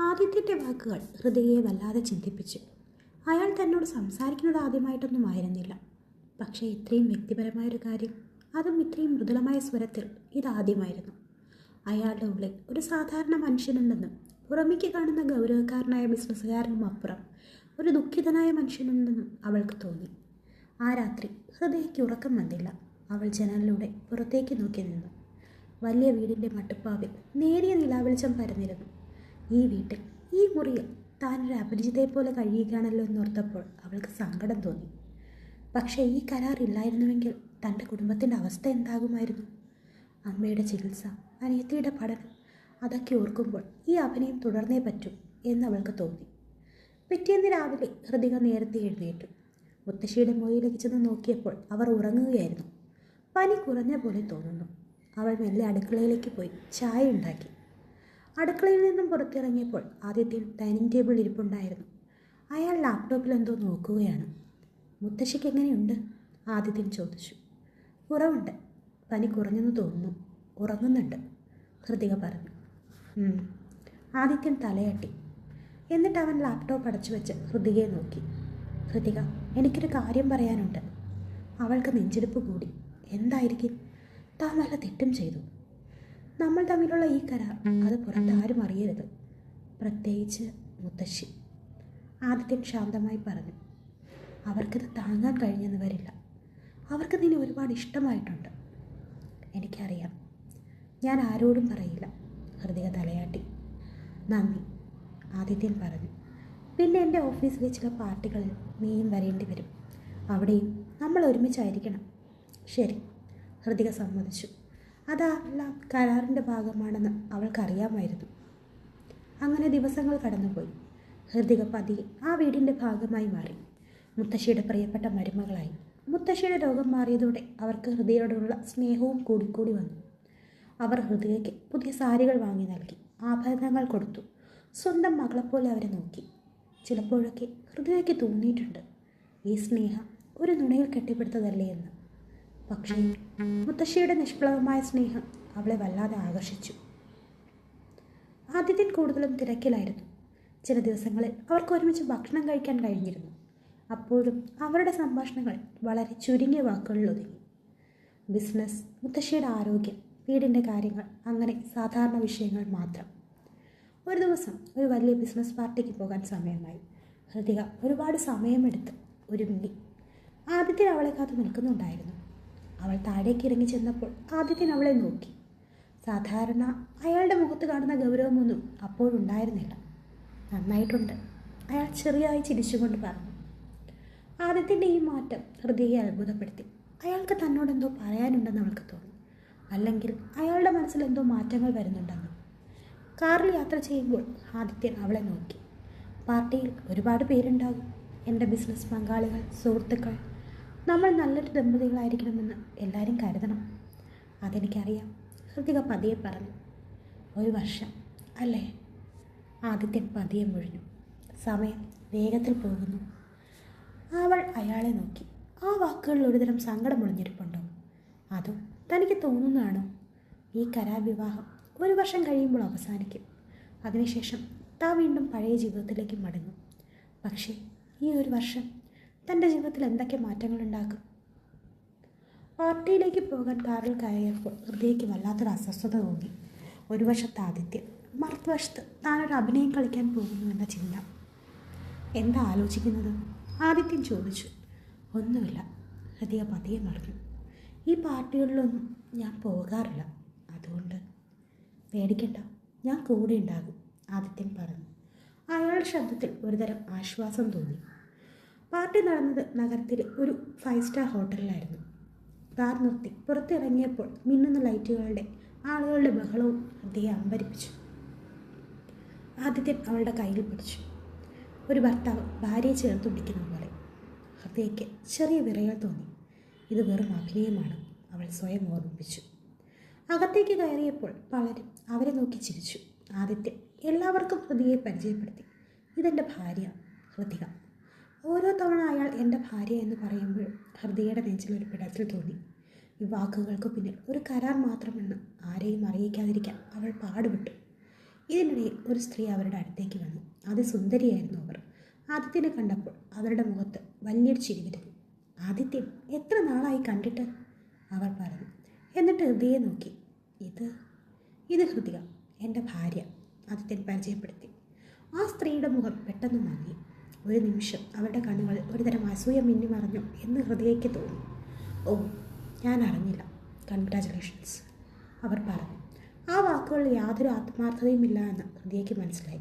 ആദിത്യന്റെ വാക്കുകൾ ഹൃദയെ വല്ലാതെ ചിന്തിപ്പിച്ചു. അയാൾ തന്നോട് സംസാരിക്കുന്നത് ആദ്യമായിട്ടൊന്നും ആയിരുന്നില്ല. പക്ഷേ ഇത്രയും വ്യക്തിപരമായൊരു കാര്യം അതും ഇത്രയും മൃദുലമായ സ്വരത്തിൽ ഇതാദ്യമായിരുന്നു. അയാളുടെ ഉള്ളിൽ ഒരു സാധാരണ മനുഷ്യനുണ്ടെന്നും പുറമേക്ക് കാണുന്ന ഗൗരവക്കാരനായ ബിസിനസ്സുകാരനും അപ്പുറം ഒരു ദുഃഖിതനായ മനുഷ്യനുണ്ടെന്നും അവൾക്ക് തോന്നി. ആ രാത്രി ഹൃദയയ്ക്ക് ഉറക്കം വന്നില്ല. അവൾ ജനലിലൂടെ പുറത്തേക്ക് നോക്കി നിന്നു. വലിയ വീടിന്റെ മട്ടുപ്പാവിൽ നേരിയ നിലാവെളിച്ചം പരന്നിരുന്നു. ഈ വീട്ടിൽ ഈ മുറിയിൽ താനൊരു അപരിചിതയെ പോലെ കഴിയുകയാണല്ലോ എന്നോർത്തപ്പോൾ അവൾക്ക് സങ്കടം തോന്നി. പക്ഷേ ഈ കരാർ ഇല്ലായിരുന്നുവെങ്കിൽ തന്റെ കുടുംബത്തിന്റെ അവസ്ഥ എന്താകുമായിരുന്നു? അമ്മയുടെ ചികിത്സ അനിയത്തിയുടെ പഠനം അതൊക്കെ ഓർക്കുമ്പോൾ ഈ അഭിനയം തുടർന്നേ പറ്റൂ എന്നവൾക്ക് തോന്നി. പിറ്റേന്ന് രാവിലെ ഹൃദിക നേരത്തെ എഴുന്നേറ്റു. മുത്തശ്ശിയുടെ മൊയിലേക്ക് ചെന്ന് നോക്കിയപ്പോൾ അവർ ഉറങ്ങുകയായിരുന്നു. പനി കുറഞ്ഞ പോലെ തോന്നുന്നു. അവൾ മെല്ലെ അടുക്കളയിലേക്ക് പോയി ചായ ഉണ്ടാക്കി. അടുക്കളയിൽ നിന്നും പുറത്തിറങ്ങിയപ്പോൾ ആദ്യത്തിൽ ഡൈനിങ് ടേബിളിൽ ഇരിപ്പുണ്ടായിരുന്നു. അയാൾ ലാപ്ടോപ്പിൽ എന്തോ നോക്കുകയാണ്. മുത്തശ്ശിക്ക് എങ്ങനെയുണ്ട്? ആദിത്യൻ ചോദിച്ചു. കുറവുണ്ട്. പനി കുറഞ്ഞെന്ന് തോന്നുന്നു. ഉറങ്ങുന്നുണ്ട്. ഹൃതിക പറഞ്ഞു. ആദിത്യൻ തലയാട്ടി. എന്നിട്ട് അവൻ ലാപ്ടോപ്പ് അടച്ചു വെച്ച് ഹൃതികയെ നോക്കി. ഹൃതിക എനിക്കൊരു കാര്യം പറയാനുണ്ട്. അവൾക്ക് നെഞ്ചെടുപ്പ് കൂടി. എന്തായിരിക്കും? താൻ വല്ല തെറ്റും ചെയ്തു. നമ്മൾ തമ്മിലുള്ള ഈ കരാർ അത് പുറത്താരും അറിയരുത്. പ്രത്യേകിച്ച് മുത്തശ്ശി. ആദിത്യൻ ശാന്തമായി പറഞ്ഞു അവർക്കിത് താങ്ങാൻ കഴിഞ്ഞെന്ന് വരില്ല. അവർക്ക് നിന്നെ ഒരുപാട് ഇഷ്ടമായിട്ടുണ്ട്. എനിക്കറിയാം. ഞാൻ ആരോടും പറയില്ല. ഹൃദയ തലയാട്ടി. നന്ദി ആദിത്യൻ പറഞ്ഞു. പിന്നെ എന്റെ ഓഫീസിലെ ചില പാർട്ടികളിൽ നീയും വരേണ്ടി വരും. അവിടെയും നമ്മൾ ഒരുമിച്ചായിരിക്കണം. ശരി ഹൃദിക സമ്മതിച്ചു. അതെല്ലാം കരാറിന്റെ ഭാഗമാണെന്ന് അവൾക്കറിയാമായിരുന്നു. അങ്ങനെ ദിവസങ്ങൾ കടന്നുപോയി. ഹൃദിക പതിയെ ആ വീടിന്റെ ഭാഗമായി മാറി. മുത്തശ്ശിയുടെ പ്രിയപ്പെട്ട മരുമകളായി. മുത്തശ്ശിയുടെ രോഗം മാറിയതോടെ അവർക്ക് ഹൃദയോടുള്ള സ്നേഹവും കൂടിക്കൂടി വന്നു. അവർ ഹൃദയയ്ക്ക് പുതിയ സാരികൾ വാങ്ങി നൽകി ആഭരണങ്ങൾ കൊടുത്തു സ്വന്തം മകളെപ്പോലെ അവരെ നോക്കി. ചിലപ്പോഴൊക്കെ ഹൃദയയ്ക്ക് തോന്നിയിട്ടുണ്ട് ഈ സ്നേഹം ഒരു നുണയിൽ കെട്ടിപ്പിടുത്തതല്ലേ എന്ന്. പക്ഷേ മുത്തശ്ശിയുടെ നിഷ്പ്ലവമായ സ്നേഹം അവളെ വല്ലാതെ ആകർഷിച്ചു. ആദ്യത്തിൽ കൂടുതലും തിരക്കിലായിരുന്നു. ചില ദിവസങ്ങളിൽ അവർക്ക് ഒരുമിച്ച് ഭക്ഷണം കഴിക്കാൻ കഴിഞ്ഞിരുന്നു. അപ്പോഴും അവരുടെ സംഭാഷണങ്ങൾ വളരെ ചുരുങ്ങിയ വാക്കുകളിൽ ഒതുങ്ങി. ബിസിനസ് മുത്തശ്ശിയുടെ ആരോഗ്യം വീടിന്റെ കാര്യങ്ങൾ അങ്ങനെ സാധാരണ വിഷയങ്ങൾ മാത്രം. ഒരു ദിവസം ഒരു വലിയ ബിസിനസ് പാർട്ടിക്ക് പോകാൻ സമയമായി. ഹൃതിക ഒരുപാട് സമയമെടുത്ത് ഒരുങ്ങി. ആദിത്യൻ അവളെ കാത്തു നിൽക്കുന്നുണ്ടായിരുന്നു. അവൾ താഴേക്ക് ഇറങ്ങി ചെന്നപ്പോൾ ആദിത്യൻ അവളെ നോക്കി. സാധാരണ അയാളുടെ മുഖത്ത് കാണുന്ന ഗൗരവമൊന്നും അപ്പോഴുണ്ടായിരുന്നില്ല. നന്നായിട്ടുണ്ട്. അയാൾ ചെറിയായി ചിരിച്ചുകൊണ്ട് പറഞ്ഞു. ആദിത്യന്റെ ഈ മാറ്റം ഹൃദയെ അത്ഭുതപ്പെടുത്തി. അയാൾക്ക് തന്നോട് എന്തോ പറയാനുണ്ടെന്ന് അവൾക്ക് തോന്നി. അല്ലെങ്കിൽ അയാളുടെ മനസ്സിൽ എന്തോ മാറ്റങ്ങൾ വരുന്നുണ്ടെന്ന്. കാറിൽ യാത്ര ചെയ്യുമ്പോൾ ആദിത്യൻ അവളെ നോക്കി. പാർട്ടിയിൽ ഒരുപാട് പേരുണ്ടാകും. എന്റെ ബിസിനസ് പങ്കാളികൾ സുഹൃത്തുക്കൾ നമ്മൾ നല്ലൊരു ദമ്പതികളായിരിക്കണമെന്ന് എല്ലാവരും കരുതണം. അതെനിക്കറിയാം. ഹൃതിക പതിയെ പറഞ്ഞു ഒരു വർഷം അല്ലേ? ആദിത്യൻ പതിയെ മുഴിഞ്ഞു. സമയം വേഗത്തിൽ പോകുന്നു. അവൾ അയാളെ നോക്കി. ആ വാക്കുകളിൽ ഒരുതരം സങ്കടം ഒളിഞ്ഞിരിപ്പുണ്ടോ? അതോ തനിക്ക് തോന്നുന്നതാണോ? ഈ കരാർ വിവാഹം ഒരു വർഷം കഴിയുമ്പോൾ അവസാനിക്കും. അതിനുശേഷം താ വീണ്ടും പഴയ ജീവിതത്തിലേക്ക് മടങ്ങും. പക്ഷേ ഈ ഒരു വർഷം തന്റെ ജീവിതത്തിൽ എന്തൊക്കെ മാറ്റങ്ങൾ ഉണ്ടാക്കും പാർട്ടിയിലേക്ക് പോകാൻ കാറിൽ കയറിയപ്പോൾ ഹൃദയയ്ക്ക് വല്ലാത്തൊരു അസ്വസ്ഥത തോന്നി. ഒരു വശത്ത് ആദിത്യൻ മറുവശത്ത് താനൊരു അഭിനയം കളിക്കാൻ പോകുന്നു എന്ന ചിന്ത. എന്താ ആലോചിക്കുന്നത്? ആദിത്യം ചോദിച്ചു. ഒന്നുമില്ല. ഹൃദയ പതിയെ മറന്നു ഈ പാർട്ടികളിലൊന്നും ഞാൻ പോകാറില്ല. അതുകൊണ്ട് പേടിക്കണ്ട. ഞാൻ കൂടെ ഉണ്ടാകും ആദിത്യൻ പറഞ്ഞു. അയാളുടെ ശബ്ദത്തിൽ ഒരുതരം ആശ്വാസം തോന്നി. പാർട്ടി നടന്നത് നഗരത്തിലെ ഒരു ഫൈവ് സ്റ്റാർ ഹോട്ടലിലായിരുന്നു. കാർ നിർത്തി പുറത്തിറങ്ങിയപ്പോൾ മിന്നുന്ന ലൈറ്റുകളുടെ ആളുകളുടെ ബഹളവും അദ്ദേഹം അമ്പരിപ്പിച്ചു. ആദിത്യൻ അവളുടെ കയ്യിൽ പിടിച്ചു. ഒരു ഭർത്താവ് ഭാര്യയെ ചേർത്ത് പിടിക്കുന്ന പോലെ. ഹൃദയയ്ക്ക് ചെറിയ വിറയൽ തോന്നി. ഇത് വെറും അഭിനയമാണ് അവൾ സ്വയം ഓർമ്മിപ്പിച്ചു. അകത്തേക്ക് കയറിയപ്പോൾ പലരും അവരെ നോക്കി ചിരിച്ചു. ആദിത്യൻ എല്ലാവർക്കും ഹൃദയെ പരിചയപ്പെടുത്തി. ഇതെന്റെ ഭാര്യ ഹൃദിക ഓരോ തവണ അയാൾ എന്റെ ഭാര്യ എന്ന് പറയുമ്പോൾ ഹൃദയയുടെ നെഞ്ചിൽ ഒരു പിടച്ചിൽ തോന്നി. ഈ വാക്കുകൾക്ക് പിന്നിൽ ഒരു കരാർ മാത്രമെന്ന് ആരെയും അറിയിക്കാതിരിക്കാൻ അവൾ പാടുപെട്ടു. ഇതിനിടയിൽ ഒരു സ്ത്രീ അവരുടെ അടുത്തേക്ക് വന്നു. അതിസുന്ദരിയായിരുന്നു അവർ. ആദിത്യനെ കണ്ടപ്പോൾ അവരുടെ മുഖത്ത് വലിയൊരു ചിരി വിരുന്നു ആദിത്യം എത്ര നാളായി കണ്ടിട്ട്? അവർ പറഞ്ഞു. എന്നിട്ട് ഹൃദയെ നോക്കി. ഇത് ഇത് ഹൃദയ എന്റെ ഭാര്യ ആദിത്യൻ പരിചയപ്പെടുത്തി. ആ സ്ത്രീയുടെ മുഖം പെട്ടെന്ന് മങ്ങി. ഒരു നിമിഷം അവരുടെ കണ്ണുകൾ ഒരുതരം അസൂയ മിന്നി മറഞ്ഞു എന്ന് ഹൃദയയ്ക്ക് തോന്നി. ഓ ഞാൻ അറിഞ്ഞില്ല. കൺഗ്രാചുലേഷൻസ് അവർ പറഞ്ഞു. ആ വാക്കുകളിൽ യാതൊരു ആത്മാർത്ഥതയുമില്ല എന്ന് ഹൃദയയ്ക്ക് മനസ്സിലായി.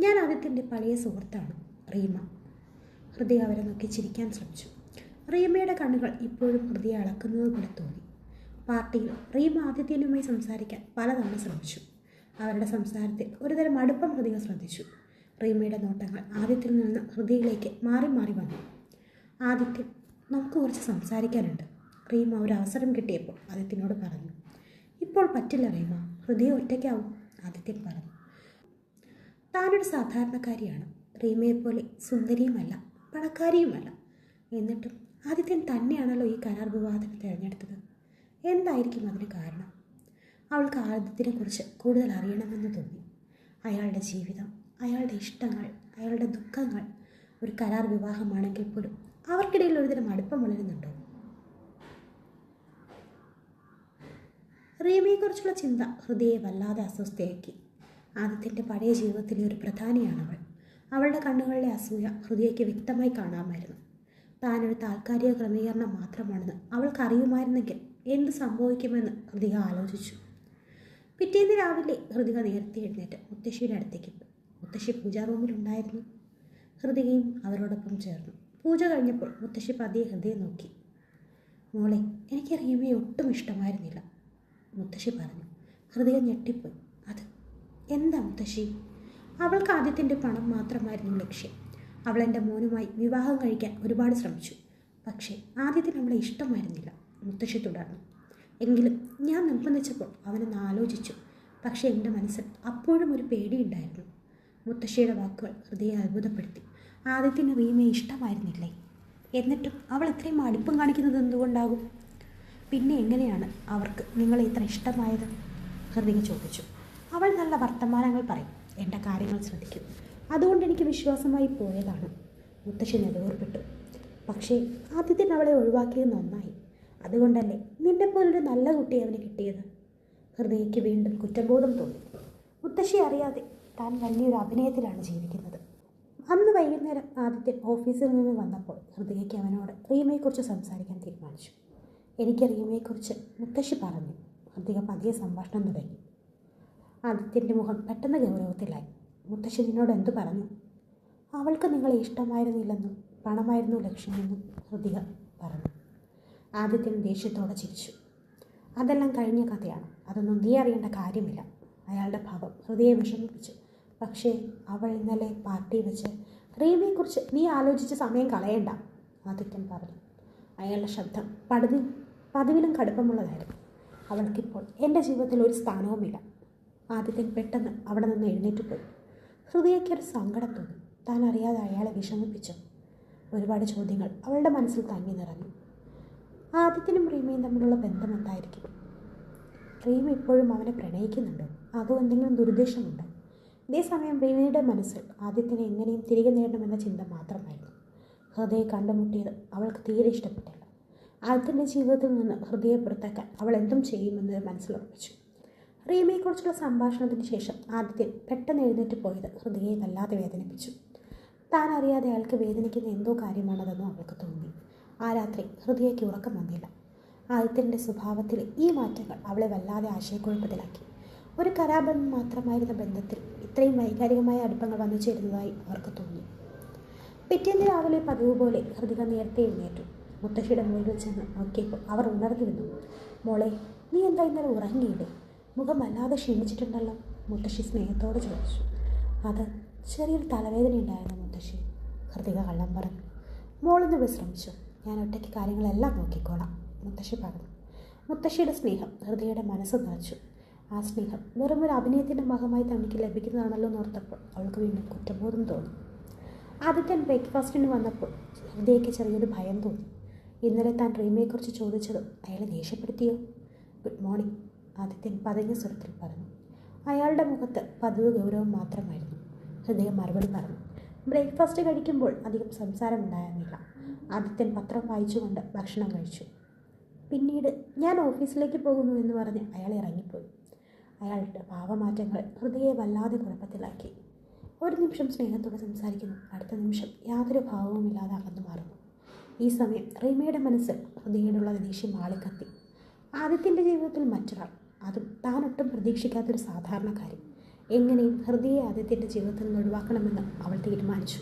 ഞാൻ ആദ്യത്തിന്റെ പഴയ സുഹൃത്താണ് റീമ. ഹൃദയ അവരെ നോക്കി ചിരിക്കാൻ ശ്രമിച്ചു. റീമയുടെ കണ്ണുകൾ ഇപ്പോഴും ഹൃദയ അളക്കുന്നത് പോലെ തോന്നി. പാർട്ടിയിൽ റീമ ആദിത്യനുമായി സംസാരിക്കാൻ പലതവണ ശ്രമിച്ചു. അവരുടെ സംസാരത്തിൽ ഒരുതരം അടുപ്പം ഹൃദയ ശ്രദ്ധിച്ചു. റീമയുടെ നോട്ടങ്ങൾ ആദ്യത്തിൽ നിന്ന് ഹൃദയയിലേക്ക് മാറി മാറി വന്നു. ആദിത്യൻ നമുക്ക് കുറച്ച് സംസാരിക്കാനുണ്ട്. റീമ ഒരു അവസരം കിട്ടിയപ്പോൾ ആദിത്യനോട് പറഞ്ഞു ഇപ്പോൾ പറ്റില്ല റീമ ഹൃദയം ഒറ്റയ്ക്കാവും ആദിത്യൻ പറഞ്ഞു. താനൊരു സാധാരണക്കാരിയാണ്. റീമയെപ്പോലെ സുന്ദരിയുമല്ല പണക്കാരിയുമല്ല. എന്നിട്ടും ആദിത്യൻ തന്നെയാണല്ലോ ഈ കരാർ വിവാദത്തിന് തിരഞ്ഞെടുത്തത്. എന്തായിരിക്കും അതിന് കാരണം? അവൾക്ക് ആദിത്യനെക്കുറിച്ച് കൂടുതൽ അറിയണമെന്ന് തോന്നി. അയാളുടെ ജീവിതം അയാളുടെ ഇഷ്ടങ്ങൾ അയാളുടെ ദുഃഖങ്ങൾ ഒരു കരാർ വിവാഹമാണെങ്കിൽ പോലും അവർക്കിടയിൽ ഒരുതരം അടുപ്പം വളരുന്നുണ്ടോ? റീമയെക്കുറിച്ചുള്ള ചിന്ത ഹൃദയെ വല്ലാതെ അസ്വസ്ഥയാക്കി. ആദ്യത്തിന്റെ പഴയ ജീവിതത്തിലെ ഒരു പ്രധാനിയാണ് അവൾ. അവളുടെ കണ്ണുകളിലെ അസൂയ ഹൃദയയ്ക്ക് വ്യക്തമായി കാണാമായിരുന്നു. താനൊരു താൽക്കാലിക ക്രമീകരണം മാത്രമാണെന്ന് അവൾക്കറിയുമായിരുന്നെങ്കിൽ എന്ത് സംഭവിക്കുമെന്ന് ഹൃദിക ആലോചിച്ചു. പിറ്റേന്ന് രാവിലെ ഹൃദിക നേരത്തെ എഴുന്നേറ്റ് മുത്തശ്ശിയുടെ അടുത്തേക്ക് പോയി. മുത്തശ്ശി പൂജാ റൂമിലുണ്ടായിരുന്നു ഹൃദികയും അവരോടൊപ്പം ചേർന്നു. പൂജ കഴിഞ്ഞപ്പോൾ മുത്തശ്ശി പതിയെ ഹൃദയം നോക്കി. മോളെ എനിക്ക് ഒട്ടും ഇഷ്ടമായിരുന്നില്ല. മുത്തശ്ശി പറഞ്ഞു. ഹൃദയം ഞെട്ടിപ്പോയി. അത് എന്താ മുത്തശ്ശി? അവൾക്ക് ആദ്യത്തിന്റെ പണം മാത്രമായിരുന്നു ലക്ഷ്യം. അവൾ എന്റെ മോനുമായി വിവാഹം കഴിക്കാൻ ഒരുപാട് ശ്രമിച്ചു. പക്ഷേ ആദ്യത്തിന് അവളെ ഇഷ്ടമായിരുന്നില്ല. മുത്തശ്ശി തുടർന്നു. എങ്കിലും ഞാൻ നിർബന്ധിച്ചപ്പോൾ അവനൊന്ന് ആലോചിച്ചു. പക്ഷേ എന്റെ മനസ്സിൽ അപ്പോഴും ഒരു പേടിയുണ്ടായിരുന്നു മുത്തശ്ശിയുടെ വാക്കുകൾ ഹൃദയെ അത്ഭുതപ്പെടുത്തി. ആദ്യത്തിന് റീമയെ ഇഷ്ടമായിരുന്നില്ലേ? എന്നിട്ടും അവൾ ഇത്രയും അടുപ്പം കാണിക്കുന്നത് എന്തുകൊണ്ടാകും? പിന്നെ എങ്ങനെയാണ് അവർക്ക് നിങ്ങളെ ഇത്ര ഇഷ്ടമായത്? ഹൃദയ ചോദിച്ചു. അവൾ നല്ല വർത്തമാനങ്ങൾ പറയും എന്റെ കാര്യങ്ങൾ ശ്രദ്ധിക്കും. അതുകൊണ്ട് എനിക്ക് വിശ്വാസമായി പോയതാണ്. മുത്തശ്ശി നെടുവേർപ്പെട്ടു. പക്ഷേ ആദ്യത്തിന് അവളെ ഒഴിവാക്കിയത് നന്നായി. അതുകൊണ്ടല്ലേ നിന്നെ പോലൊരു നല്ല കുട്ടി അവന് കിട്ടിയത്? ഹൃദയയ്ക്ക് വീണ്ടും കുറ്റബോധം തോന്നി. മുത്തശ്ശി അറിയാതെ താൻ വലിയൊരു അഭിനയത്തിലാണ് ജീവിക്കുന്നത്. അന്ന് വൈകുന്നേരം ആദിത്യൻ ഓഫീസിൽ നിന്ന് വന്നപ്പോൾ ഹൃദയയ്ക്ക് അവനോട് റീമയെക്കുറിച്ച് സംസാരിക്കാൻ തീരുമാനിച്ചു. എനിക്ക് റീമയെക്കുറിച്ച് മുത്തശ്ശി പറഞ്ഞു. ഹൃദയ പതിയെ സംഭാഷണം തുടങ്ങി. ആദിത്യന്റെ മുഖം പെട്ടെന്ന് ഗൗരവത്തിലായി. മുത്തശ്ശി നിന്നോട് എന്തു പറഞ്ഞു? അവൾക്ക് നിങ്ങളെ ഇഷ്ടമായിരുന്നില്ലെന്നും പണമായിരുന്നു ലക്ഷ്യമെന്നും ഹൃദിക പറഞ്ഞു. ആദിത്യൻ ദേഷ്യത്തോടെ ചിരിച്ചു. അതെല്ലാം കഴിഞ്ഞ കഥയാണ്. അതൊന്നും നീ അറിയേണ്ട കാര്യമില്ല. അയാളുടെ ഭാവം ഹൃദയെ വിഷമിപ്പിച്ചു. പക്ഷേ അവൾ ഇന്നലെ പാർട്ടി വെച്ച് റീമയെക്കുറിച്ച് നീ ആലോചിച്ച് സമയം കളയണ്ട ആദിത്യൻ പറഞ്ഞു. അയാളുടെ ശബ്ദം പടുതി പതിവിലും കടുപ്പമുള്ളതായിരുന്നു. അവൾക്കിപ്പോൾ എന്റെ ജീവിതത്തിൽ ഒരു സ്ഥാനവുമില്ല. ആദിത്യൻ പെട്ടെന്ന് അവിടെ നിന്ന് എഴുന്നേറ്റ് പോയി. ഹൃദയക്കൊരു സങ്കടം തോന്നി. താൻ അറിയാതെ അയാളെ വിഷമിപ്പിച്ചു. ഒരുപാട് ചോദ്യങ്ങൾ അവളുടെ മനസ്സിൽ തങ്ങി നിറഞ്ഞു. ആദിത്യനും റീമയും തമ്മിലുള്ള ബന്ധം എന്തായിരിക്കും? റീമ ഇപ്പോഴും അവനെ പ്രണയിക്കുന്നുണ്ടോ? അതോ എന്തെങ്കിലും ദുരുദ്ദേശമുണ്ടോ? ഇതേസമയം റീമയുടെ മനസ്സിൽ ആദിത്യനെ എങ്ങനെയും തിരികെ നേടണമെന്ന ചിന്ത മാത്രമായിരുന്നു. ഹൃദയെ കണ്ടുമുട്ടിയത് അവൾക്ക് തീരെ ഇഷ്ടപ്പെട്ടില്ല. ആദിത്യന്റെ ജീവിതത്തിൽ നിന്ന് ഹൃദയെ പുറത്താക്കാൻ അവൾ എന്തും ചെയ്യുമെന്ന് മനസ്സിലുറപ്പിച്ചു റീമയെക്കുറിച്ചുള്ള സംഭാഷണത്തിന് ശേഷം ആദിത്യൻ പെട്ടെന്ന് എഴുന്നേറ്റ് പോയത് ഹൃദയെ വല്ലാതെ വേദനിപ്പിച്ചു. താൻ അറിയാതെ അയാൾക്ക് വേദനിക്കുന്ന എന്തോ കാര്യമാണതെന്നും അവൾക്ക് തോന്നി. ആ രാത്രി ഹൃദയയ്ക്ക് ഉറക്കം വന്നില്ല. ആദിത്യന്റെ സ്വഭാവത്തിലെ ഈ മാറ്റങ്ങൾ അവളെ വല്ലാതെ ആശയക്കുഴപ്പത്തിലാക്കി. ഒരു കരാബന്ധം മാത്രമായിരുന്ന ബന്ധത്തിൽ ഇത്രയും വൈകാരികമായ അടുപ്പങ്ങൾ വന്നു ചേരുന്നതായി അവർക്ക് തോന്നി. പിറ്റേന്ന് രാവിലെ പതിവ് പോലെ ഹൃദിക നേരത്തെ എഴുന്നേറ്റു. മുത്തശ്ശിയുടെ മുകളിൽ ചെന്ന് നോക്കിയപ്പോൾ അവർ ഉണർന്നിരുന്നു മോളെ നീ എന്താ ഇന്നലെ ഉറങ്ങിയില്ലേ? മുഖം വല്ലാതെ ക്ഷീണിച്ചിട്ടുണ്ടല്ലോ? മുത്തശ്ശി സ്നേഹത്തോടെ ചോദിച്ചു. അത് ചെറിയൊരു തലവേദന ഉണ്ടായിരുന്നു മുത്തശ്ശി ഹൃദിക കള്ളം പറഞ്ഞു. മോളിന്ന് വിശ്രമിച്ചു. ഞാൻ ഒറ്റയ്ക്ക് കാര്യങ്ങളെല്ലാം നോക്കിക്കോളാം മുത്തശ്ശി പറഞ്ഞു. മുത്തശ്ശിയുടെ സ്നേഹം ഹൃദയയുടെ മനസ്സ് നിറച്ചു. ആ സ്നേഹം വെറും ഒരു അഭിനയത്തിന്റെ ഭാഗമായി തനിക്ക് ലഭിക്കുന്നതാണല്ലോ എന്നോർത്തപ്പോൾ അവൾക്ക് വീണ്ടും കുറ്റബോധം തോന്നി. ആദ്യത്തെ ബ്രേക്ക്ഫാസ്റ്റിന് വന്നപ്പോൾ ഹൃദയയ്ക്ക് ചെറിയൊരു ഭയം തോന്നി. ഇന്നലെ താൻ റീമയെക്കുറിച്ച് ചോദിച്ചതും അയാളെ ദേഷ്യപ്പെടുത്തിയോ? ഗുഡ് മോർണിംഗ് ആദിത്യൻ പതിഞ്ഞ സ്വരത്തിൽ പറഞ്ഞു. അയാളുടെ മുഖത്ത് പതിവ് ഗൗരവം മാത്രമായിരുന്നു. ഹൃദയം മറുപടി പറഞ്ഞു. ബ്രേക്ക്ഫാസ്റ്റ് കഴിക്കുമ്പോൾ അധികം സംസാരം ഉണ്ടായിരുന്നില്ല. ആദിത്യൻ പത്രം വായിച്ചുകൊണ്ട് ഭക്ഷണം കഴിച്ചു. പിന്നീട് ഞാൻ ഓഫീസിലേക്ക് പോകുന്നു എന്ന് പറഞ്ഞ് അയാൾ ഇറങ്ങിപ്പോയി. അയാളുടെ ഭാവമാറ്റങ്ങൾ ഹൃദയെ വല്ലാതെ കുഴപ്പത്തിലാക്കി. ഒരു നിമിഷം സ്നേഹത്തോടെ സംസാരിക്കുന്നു. അടുത്ത നിമിഷം യാതൊരു ഭാവവുമില്ലാതെ അകന്നു മാറുന്നു. ഈ സമയം റീമയുടെ മനസ്സിൽ ഹൃദയോടുള്ള ദേഷ്യം ആളിക്കത്തി. ആദിത്യന്റെ ജീവിതത്തിൽ മറ്റൊരാൾ. അതും താനൊട്ടും പ്രതീക്ഷിക്കാത്തൊരു സാധാരണക്കാരി എങ്ങനെയും ഹൃദയെ ആദിത്യന്റെ ജീവിതത്തിൽ നിന്ന് ഒഴിവാക്കണമെന്ന് അവൾ തീരുമാനിച്ചു.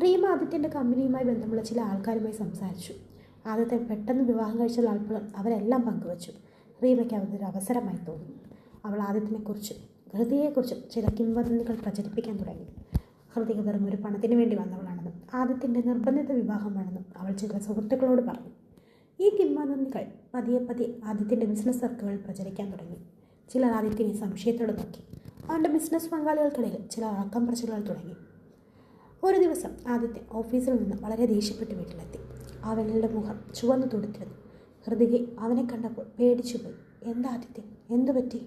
റീമ ആദിത്യന്റെ കമ്പനിയുമായി ബന്ധമുള്ള ചില ആൾക്കാരുമായി സംസാരിച്ചു. ആദ്യത്തെ പെട്ടെന്ന് വിവാഹം കഴിച്ച ആൾക്കാർ അവരെല്ലാം പങ്കുവച്ചു. റീമയ്ക്ക് അവരൊരു അവസരമായി തോന്നി. അവൾ ആദിത്യനെക്കുറിച്ചും ഹൃദയയെക്കുറിച്ചും ചില കിംവദന്തികൾ പ്രചരിപ്പിക്കാൻ തുടങ്ങി. ഹൃദയ വെറും ഒരു പണത്തിന് വേണ്ടി വന്നവളാണെന്നും ആദിത്യന്റെ നിർബന്ധിത വിവാഹമാണെന്നും അവൾ ചില സുഹൃത്തുക്കളോട് പറഞ്ഞു. ഈ കിംവദന്തികൾ പതിയെ പതിയെ ആദിത്യന്റെ ബിസിനസ് സർക്കിളുകൾ പ്രചരിക്കാൻ തുടങ്ങി. ചിലർ ആദിത്യനെ സംശയത്തോടെ നോക്കി. അവന്റെ ബിസിനസ് പങ്കാളികൾക്കിടയിൽ ചില അടക്കം പറച്ചിലുകൾ തുടങ്ങി. ഒരു ദിവസം ആദിത്യൻ ഓഫീസിൽ നിന്ന് വളരെ ദേഷ്യപ്പെട്ട് വീട്ടിലെത്തി. അവളുടെ മുഖം ചുവന്നു തുടുത്തിരുന്നു. ഹൃദികെ അവനെ കണ്ടപ്പോൾ പേടിച്ചുപോയി. എന്താ ആദിത്യൻ എന്തു പറ്റി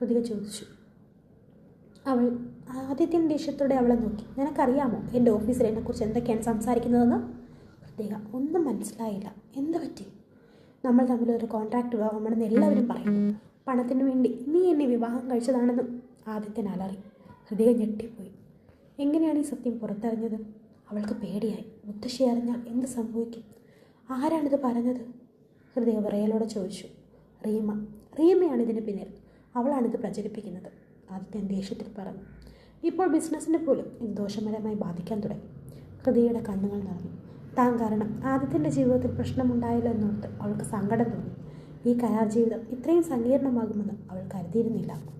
ഹൃതിക ചോദിച്ചു. അവൾ ആദ്യത്തെ ദേഷ്യത്തോടെ അവളെ നോക്കി. നിനക്കറിയാമോ എന്റെ ഓഫീസിൽ എന്നെക്കുറിച്ച് എന്തൊക്കെയാണ് സംസാരിക്കുന്നതെന്ന്? പ്രത്യേക ഒന്നും മനസ്സിലായില്ല. എന്ത് പറ്റി? നമ്മൾ തമ്മിൽ ഒരു കോൺട്രാക്റ്റ് വിവാഹമാണെന്ന് എല്ലാവരും പറയുന്നു. പണത്തിന് വേണ്ടി നീ എന്നെ വിവാഹം കഴിച്ചതാണെന്നും ആദ്യത്തെ അലറി. ഹൃദയ ഞെട്ടിപ്പോയി. എങ്ങനെയാണ് ഈ സത്യം പുറത്തറിഞ്ഞത്? അവൾക്ക് പേടിയായി. മുത്തശ്ശി അറിഞ്ഞാൽ എന്ത് സംഭവിക്കും? ആരാണിത് പറഞ്ഞത്? ഹൃദയ വിറയലോടെ ചോദിച്ചു. റീമ റീമയാണ് ഇതിന് പിന്നിൽ. അവളാണിത് പ്രചരിപ്പിക്കുന്നത്. ആദിത്യൻ ദേഷ്യത്തിൽ പറഞ്ഞു. ഇപ്പോൾ ബിസിനസ്സിനെ പോലും ഇത് ബാധിക്കാൻ തുടങ്ങി. ഹൃദയയുടെ കണ്ണുകൾ നിറഞ്ഞു. താൻ കാരണം ആദിത്യന്റെ ജീവിതത്തിൽ പ്രശ്നമുണ്ടായല്ലോ എന്നോർത്ത് അവൾക്ക് സങ്കടം തോന്നി. ഈ കരാർ ജീവിതം ഇത്രയും സങ്കീർണമാകുമെന്ന് അവൾ കരുതിയിരുന്നില്ല.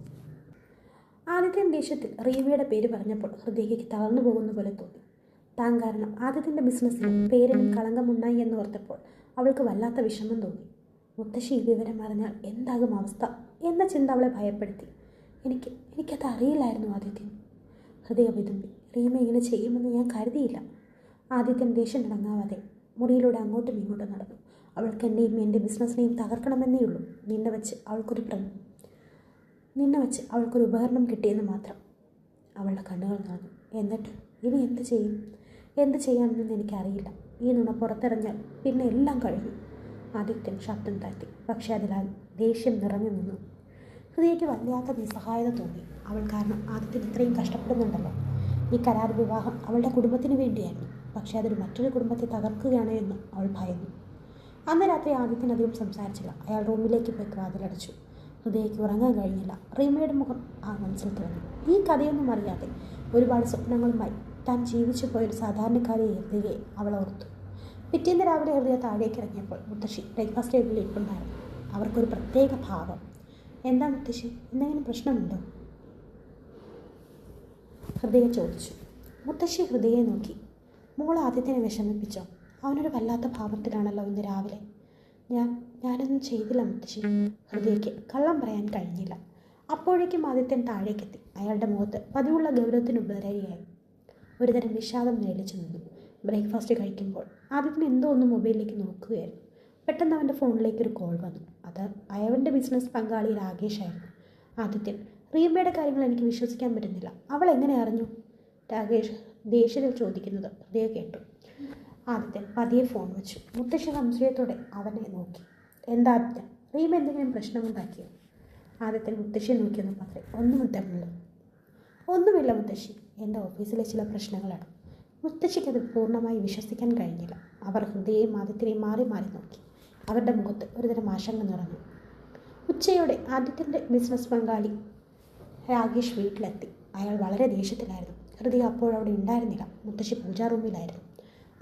ആദിത്യൻ ദേഷ്യത്തിൽ റീവയുടെ പേര് പറഞ്ഞപ്പോൾ ഹൃദയയ്ക്ക് തളർന്നു പോകുന്ന പോലെ തോന്നി. താൻ കാരണം ആദിത്യന്റെ ബിസിനസ്സിന് പേരിനും കളങ്കമുണ്ടായി എന്നോർത്തപ്പോൾ അവൾക്ക് വല്ലാത്ത വിഷമം തോന്നി. മുത്തശ്ശി വിവരം അറിഞ്ഞാൽ എന്താകും അവസ്ഥ? എന്ന ചിന്ത അവളെ ഭയപ്പെടുത്തി. എനിക്ക് എനിക്കത് അറിയില്ലായിരുന്നു ആദിത്യൻ ഹൃദയ വിതുമ്പി റീമ ഇങ്ങനെ ചെയ്യുമെന്ന് ഞാൻ കരുതിയില്ല. ആദിത്യൻ ദേഷ്യം തുടങ്ങാവാതെ മുറിയിലൂടെ അങ്ങോട്ടും ഇങ്ങോട്ടും നടന്നു. അവൾക്ക് എന്നെയും എന്റെ ബിസിനസ്സിനെയും തകർക്കണമെന്നേ ഉള്ളൂ. നിന്നെ വെച്ച് അവൾക്കൊരു പ്ര നിന്നെ വെച്ച് അവൾക്കൊരു ഉപകരണം കിട്ടിയെന്ന് മാത്രം. അവളുടെ കണ്ണുകൾ നിറഞ്ഞു. എന്നിട്ട് ഇനി എന്ത് ചെയ്യും? എന്ത് ചെയ്യാമെന്ന് എനിക്കറിയില്ല. ഈ നുണ പുറത്തിറങ്ങിയാൽ പിന്നെ എല്ലാം കഴിഞ്ഞു. ആദിത്യൻ ശബ്ദം താഴ്ത്തി. പക്ഷേ അതിനാൽ ദേഷ്യം നിറഞ്ഞു നിന്നു. ഹൃദയയ്ക്ക് വല്ലാത്ത നിസ്സഹായത തോന്നി. അവൾ കാരണം ആദിത്യൻ ഇത്രയും കഷ്ടപ്പെടുന്നുണ്ടല്ലോ. ഈ കരാർ വിവാഹം അവളുടെ കുടുംബത്തിന് വേണ്ടിയായിരുന്നു. പക്ഷേ അതൊരു മറ്റൊരു കുടുംബത്തെ തകർക്കുകയാണ് എന്ന് അവൾ ഭയന്നു. അന്ന് രാത്രി ആദിത്യൻ അധികം സംസാരിച്ചില്ല. അയാൾ റൂമിലേക്ക് പോയി വാതിലടച്ചു ഹൃദയയ്ക്ക് ഉറങ്ങാൻ കഴിഞ്ഞില്ല. റീമയുടെ മുഖം ആ മനസ്സിൽ തോന്നി ഈ കഥയൊന്നും അറിയാതെ ഒരുപാട് സ്വപ്നങ്ങളുമായി താൻ ജീവിച്ചു പോയൊരു സാധാരണക്കാരിയെ ഹൃദയെ അവൾ ഓർത്തു. പിറ്റേന്ന് രാവിലെ ഹൃദയ താഴേക്ക് ഇറങ്ങിയപ്പോൾ മുത്തശ്ശി ബ്രേക്ക്ഫാസ്റ്റ് ടേബിളിൽ ഇരിപ്പുണ്ടായിരുന്നു. അവർക്കൊരു പ്രത്യേക ഭാവം. എന്താ മുത്തശ്ശി? എന്തെങ്കിലും പ്രശ്നമുണ്ടോ? ഹൃദയ ചോദിച്ചു. മുത്തശ്ശി ഹൃദയെ നോക്കി. മോൾ ആദ്യത്തിനെ വിഷമിപ്പിച്ചോ? അവനൊരു വല്ലാത്ത ഭാവത്തിലാണല്ലോ ഇന്ന് രാവിലെ. ഞാൻ ഞാനൊന്നും ചെയ്തില്ല മുത്തശ്ശി. ഹൃദയയ്ക്ക് കള്ളം പറയാൻ കഴിഞ്ഞില്ല. അപ്പോഴേക്കും ആദിത്യൻ താഴേക്കെത്തി. അയാളുടെ മുഖത്ത് പതിവുള്ള ഗൗരവത്തിനുപരിയായി ഒരുതരം വിഷാദം നിഴലിച്ചു നിന്നു. ബ്രേക്ക്ഫാസ്റ്റ് കഴിക്കുമ്പോൾ ആദിത്യൻ എന്തോ ഒന്ന് മൊബൈലിലേക്ക് നോക്കുകയായിരുന്നു. പെട്ടെന്ന് അവന്റെ ഫോണിലേക്ക് ഒരു കോൾ വന്നു. അത് അയവന്റെ ബിസിനസ് പങ്കാളി രാകേഷായിരുന്നു ആദിത്യൻ റീമയുടെ കാര്യങ്ങൾ എനിക്ക് വിശ്വസിക്കാൻ പറ്റുന്നില്ല. അവൾ എങ്ങനെ അറിഞ്ഞു? രാകേഷ് ദേഷ്യത്തിൽ ചോദിക്കുന്നത് ഹൃദയ കേട്ടു. ആദിത്യൻ പതിയെ ഫോൺ വെച്ചു. മുത്തശ്ശി സംശയത്തോടെ അവനെ നോക്കി. എന്താ ആദിത്യൻ റീമ എന്തെങ്കിലും പ്രശ്നമുണ്ടാക്കിയോ? ആദിത്യൻ മുത്തശ്ശിയെ നോക്കിയെന്ന് മാത്രമേ ഒന്നും ഉത്തരമുള്ളൂ ഒന്നുമില്ല മുത്തശ്ശി. എന്റെ ഓഫീസിലെ ചില പ്രശ്നങ്ങളാണ്. മുത്തശ്ശിക്ക് അത് പൂർണമായി വിശ്വസിക്കാൻ കഴിഞ്ഞില്ല. അവർ ഹൃദയയും ആദിത്യനെയും മാറി മാറി നോക്കി. അവരുടെ മുഖത്ത് ഒരുതരം ആശങ്ക നിറഞ്ഞു. ഉച്ചയോടെ ആദിത്യന്റെ ബിസിനസ് പങ്കാളി രാകേഷ് വീട്ടിലെത്തി. അയാൾ വളരെ ദേഷ്യത്തിലായിരുന്നു. ഹൃദയ അപ്പോഴവിടെ ഉണ്ടായിരുന്നില്ല. മുത്തശ്ശി പൂജാ റൂമിലായിരുന്നു.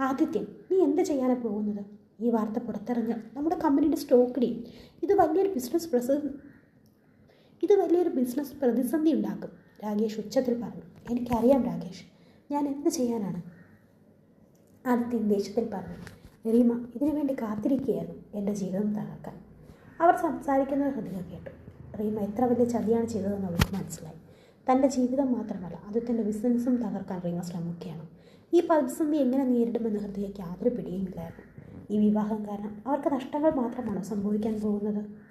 ആദിത്യൻ നീ എന്ത് ചെയ്യാനാണ് പോകുന്നത്? ഈ വാർത്ത പുറത്തിറങ്ങി. നമ്മുടെ കമ്പനിയുടെ സ്റ്റോക്കിനെയും ഇത് വലിയൊരു ബിസിനസ് പ്രസ ഇത് വലിയൊരു ബിസിനസ് പ്രതിസന്ധി ഉണ്ടാക്കും രാകേഷ് ഉച്ചത്തിൽ പറഞ്ഞു. എനിക്കറിയാം രാകേഷ്. ഞാൻ എന്ത് ചെയ്യാനാണ്? ആദിത്യൻ ദേഷ്യത്തിൽ പറഞ്ഞു. റീമ ഇതിനു വേണ്ടി കാത്തിരിക്കുകയായിരുന്നു. എന്റെ ജീവിതം തകർക്കാൻ. അവർ സംസാരിക്കുന്നത് ഹൃദയ കേട്ടു. റീമ എത്ര വലിയ ചതിയാണ് ചെയ്തതെന്ന് അവൾക്ക് മനസ്സിലായി. തന്റെ ജീവിതം മാത്രമല്ല അത് ആദിത്യന്റെ ബിസിനസ്സും തകർക്കാൻ റീമ ശ്രമിക്കുകയാണ്. ഈ പ്രതിസന്ധി എങ്ങനെ നേരിടുമെന്ന് ഹൃദയയ്ക്ക് യാതൊരു പിടിയുമില്ലായിരുന്നു ഈ വിവാഹം കാരണം അവർക്ക് നഷ്ടങ്ങൾ മാത്രമാണോ സംഭവിക്കാൻ പോകുന്നത്?